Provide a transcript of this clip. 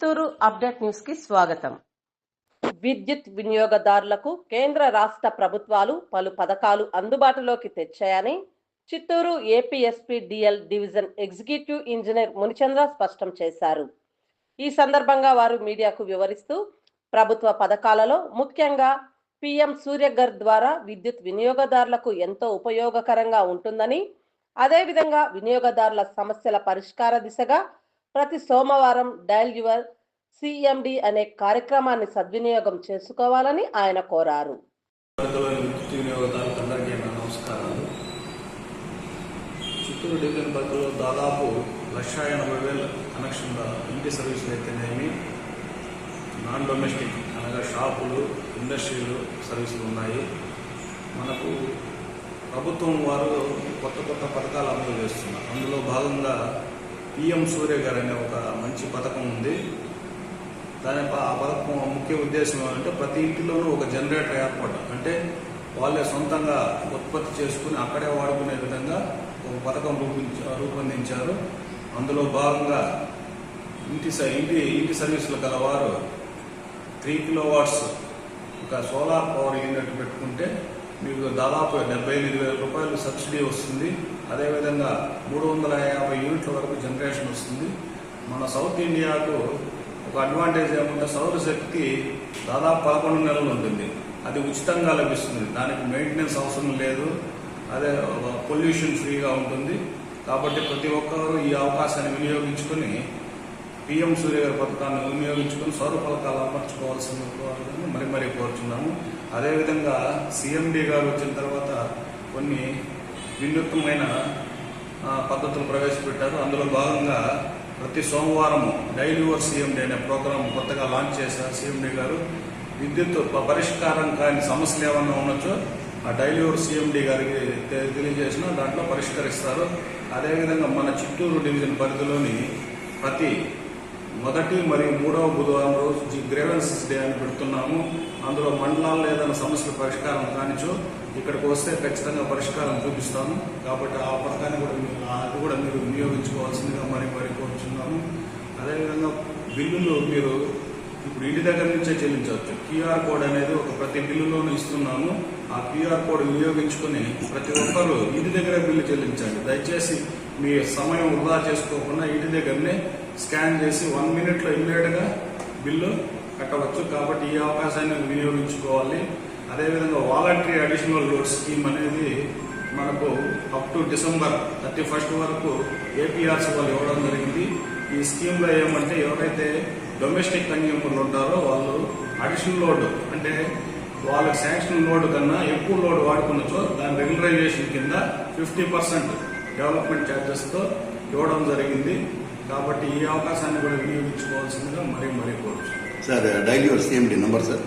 Chittoor update న్యూస్కి స్వాగతం. విద్యుత్ వినియోగదారులకు కేంద్ర రాష్ట్ర ప్రభుత్వాలు పలు పథకాలు అందుబాటులోకి తెచ్చాయని Chittoor APSP DL division executive engineer Munichandra స్పష్టం చేశారు. ఈ సందర్భంగా వారు మీడియాకు వివరిస్తూ ప్రభుత్వ పథకాలలో ముఖ్యంగా పిఎం సూర్యగర్ ద్వారా విద్యుత్ వినియోగదారులకు ఎంతో ఉపయోగకరంగా ఉంటుందని అదేవిధంగా వినియోగదారుల సమస్యల పరిష్కార దిశగా ప్రతి సోమవారం డైల్ యువర్ సిఎండి అనే కార్యక్రమాన్ని సద్వినియోగం చేసుకోవాలని ఆయన కోరారు. చిత్తూరు డివిజన్ పరిధిలో దాదాపు లక్ష ఎనభై వేల కనెక్షన్ల ఇంటి సర్వీసులు అయితేనేమి నాన్ డొమెస్టిక్ అనగా షాపులు ఇండస్ట్రీలు సర్వీసులు ఉన్నాయి. మనకు ప్రభుత్వం వారు కొత్త కొత్త పథకాలు అమలు చేస్తున్నారు. అందులో భాగంగా పిఎం సూర్య గారు అనే ఒక మంచి పథకం ఉంది. దాని ప- ఆ పథకం ముఖ్య ఉద్దేశం ఏమంటే ప్రతి ఇంటిలోనూ ఒక జనరేటర్ ఏర్పాటు. అంటే వాళ్ళే సొంతంగా ఉత్పత్తి చేసుకుని అక్కడే వాడుకునే విధంగా ఒక పథకం రూపించ రూపొందించారు. అందులో భాగంగా ఇంటి ఇంటి ఇంటి సర్వీసులు గలవారు త్రీ కిలో వాట్స్ ఒక సోలార్ పవర్ యూనిట్ పెట్టుకుంటే మీకు దాదాపు డెబ్బై ఎనిమిది వేల రూపాయలు సబ్సిడీ వస్తుంది. అదేవిధంగా మూడు వందల యాభై యూనిట్ల వరకు జనరేషన్ వస్తుంది. మన సౌత్ ఇండియాకు ఒక అడ్వాంటేజ్ ఏమంటే సౌరశక్తి దాదాపు పదకొండు నెలలు ఉంటుంది. అది ఉచితంగా లభిస్తుంది. దానికి మెయింటెనెన్స్ అవసరం లేదు. అదే పొల్యూషన్ ఫ్రీగా ఉంటుంది. కాబట్టి ప్రతి ఒక్కరూ ఈ అవకాశాన్ని వినియోగించుకొని పిఎం సూర్య గారి పథకాన్ని వినియోగించుకొని సౌర పథకాలు అమర్చుకోవాల్సింది కోరుతున్నాను. మరి మరీ కోరుచున్నాము. అదేవిధంగా సీఎండి గారు వచ్చిన తర్వాత కొన్ని వినూత్నమైన పద్ధతులు ప్రవేశపెట్టారు. అందులో భాగంగా ప్రతి సోమవారం డైలీ యువర్ అనే ప్రోగ్రాం కొత్తగా లాంచ్ చేశారు సీఎండి గారు. విద్యుత్ పరిష్కారం కాని సమస్యలు ఏమన్నా ఉండొచ్చో ఆ డైలీ యువర్ గారికి తెలియజేసిన దాంట్లో పరిష్కరిస్తారు. అదేవిధంగా మన చిత్తూరు డివిజన్ పరిధిలోని ప్రతి మొదటి మరియు మూడవ బుధవారం రోజు జి- గ్రేవెన్సెస్ డే అని పెడుతున్నాము. అందులో మండలాల్లో ఏదైనా సమస్యల పరిష్కారం కానిచో ఇక్కడికి వస్తే ఖచ్చితంగా పరిష్కారం చూపిస్తాము. కాబట్టి ఆ పథకాన్ని కూడా అది కూడా మీరు వినియోగించుకోవాల్సిందిగా మరి మరి కోరుచున్నాము. అదేవిధంగా బిల్లులు మీరు ఇప్పుడు ఇంటి దగ్గర నుంచే చెల్లించవచ్చు. క్యూఆర్ కోడ్ అనేది ఒక ప్రతి బిల్లులోనూ ఇస్తున్నాము. ఆ క్యూఆర్ కోడ్ వినియోగించుకొని ప్రతి ఒక్కరూ ఇంటి దగ్గరే బిల్లు చెల్లించండి దయచేసి మీ సమయం వృధా చేసుకోకుండా ఇంటి దగ్గరనే స్కాన్ చేసి వన్ మినిట్లో ఇమ్మీడియట్గా బిల్లు కట్టవచ్చు కాబట్టి ఈ అవకాశాన్ని వినియోగించుకోవాలి. అదేవిధంగా వాలంటరీ అడిషనల్ లోడ్ స్కీమ్ అనేది మనకు up to December thirty first వరకు ఏపీఆర్సీ వాళ్ళు ఇవ్వడం జరిగింది. ఈ స్కీమ్లో ఏమంటే ఎవరైతే డొమెస్టిక్ కన్జ్యూమర్లు ఉంటారో వాళ్ళు అడిషనల్ లోడ్ అంటే వాళ్ళకి శాంక్షన్ లోడ్ కన్నా ఎక్కువ లోడ్ వాడుకున్నచో దాని రెగ్యులరైజేషన్ కింద ఫిఫ్టీ పర్సెంట్ డెవలప్మెంట్ ఛార్జెస్తో ఇవ్వడం జరిగింది. కాబట్టి ఈ అవకాశాన్ని కూడా వినియోగించుకోవాల్సిందిగా మరీ మరీ కోరుతున్నాను సార్ డైలీ యువర్ ఏమిటి నంబర్ సార్.